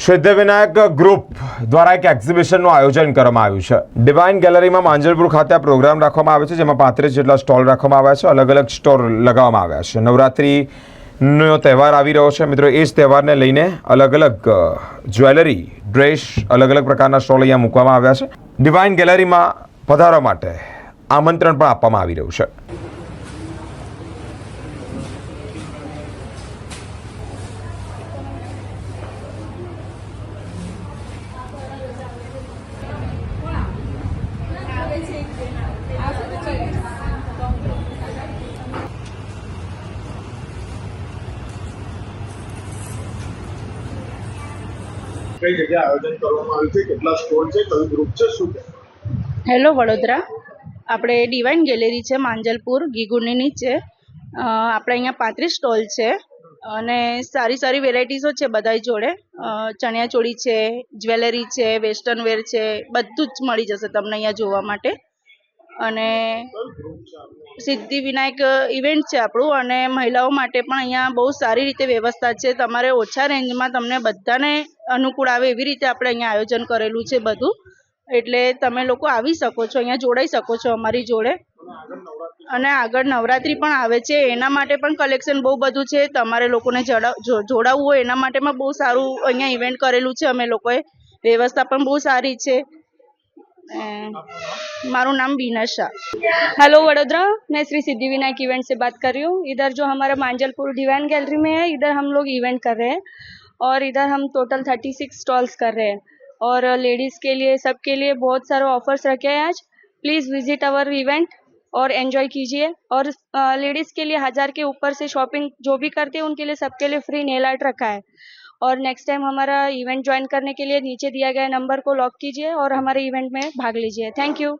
Siddhivinayak group દ્વારા એક એક્ઝિબિશનનું આયોજન કરવામાં આવ્યું છે. ડિવાઇન ગેલેરીમાં માંજલપુર ખાતે આ પ્રોગ્રામ રાખવામાં આવે છે, જેમાં પાંત્રીસ જેટલા સ્ટોલ રાખવામાં આવ્યા છે, અલગ અલગ સ્ટોલ લગાવવામાં આવ્યા છે. નવરાત્રિનો તહેવાર આવી રહ્યો છે. મિત્રો, એ જ તહેવારને લઈને અલગ અલગ જ્વેલરી ડ્રેસ અલગ અલગ પ્રકારના સ્ટોલ અહીંયા મૂકવામાં આવ્યા છે. ડિવાઇન ગેલેરીમાં પધારવા માટે આમંત્રણ પણ આપવામાં આવી રહ્યું છે. કઈ જગ્યાએ આયોજન કરવામાં આવ્યું છે? કેટલા સ્ટોલ છે? કયું ગ્રુપ છે? શું છે? હેલો, વડોદરા. આપણે ડિવાઇન ગેલેરી છે, માંજલપુર, ગીગુની નીચે. આપણે અહીંયા પાંત્રીસ સ્ટોલ છે અને સારી સારી વેરાયટીઝો છે બધાય જોડે. ચણિયાચોળી છે, જ્વેલરી છે વેસ્ટર્ન વેર છે, બધું જ મળી જશે તમને અહીંયા જોવા માટે. અને સિદ્ધિ વિનાયક ઇવેન્ટ છે આપણું અને મહિલાઓ માટે પણ અહીંયા બહુ સારી રીતે વ્યવસ્થા છે. તમારે ઓછા રેન્જમાં તમને બધાને અનુકૂળ આવે એવી રીતે આપણે અહીંયા આયોજન કરેલું છે બધું. એટલે તમે લોકો આવી શકો છો, અહીંયા જોડાઈ શકો છો અમારી જોડે. અને આગળ નવરાત્રિ પણ આવે છે, એના માટે પણ કલેક્શન બહુ બધું છે. તમારે લોકોને જોડાવવું હોય એના માટે બહુ સારું અહીંયા ઇવેન્ટ કરેલું છે. અમે લોકોએ. વ્યવસ્થા પણ બહુ સારી છે. मारू नाम बीना शाह हेलो वडोदरा, मैं श्री सिद्धिविनायक इवेंट से बात कर रही हूँ। इधर जो हमारा मांजलपुर डिवाइन गैलरी में है, इधर हम लोग इवेंट कर रहे हैं और इधर हम टोटल थर्टी सिक्स स्टॉल्स कर रहे हैं। और लेडीज़ के लिए, सबके लिए बहुत सारे ऑफर्स रखे हैं आज। प्लीज़ विज़िट अवर इवेंट और एंजॉय कीजिए। और लेडीज़ के लिए हज़ार के ऊपर से शॉपिंग जो भी करते हैं, उनके लिए सबके लिए फ्री नेल आर्ट रखा है। और नेक्स्ट टाइम हमारा इवेंट ज्वाइन करने के लिए नीचे दिया गया नंबर को लॉक कीजिए और हमारे इवेंट में भाग लीजिए थैंक यू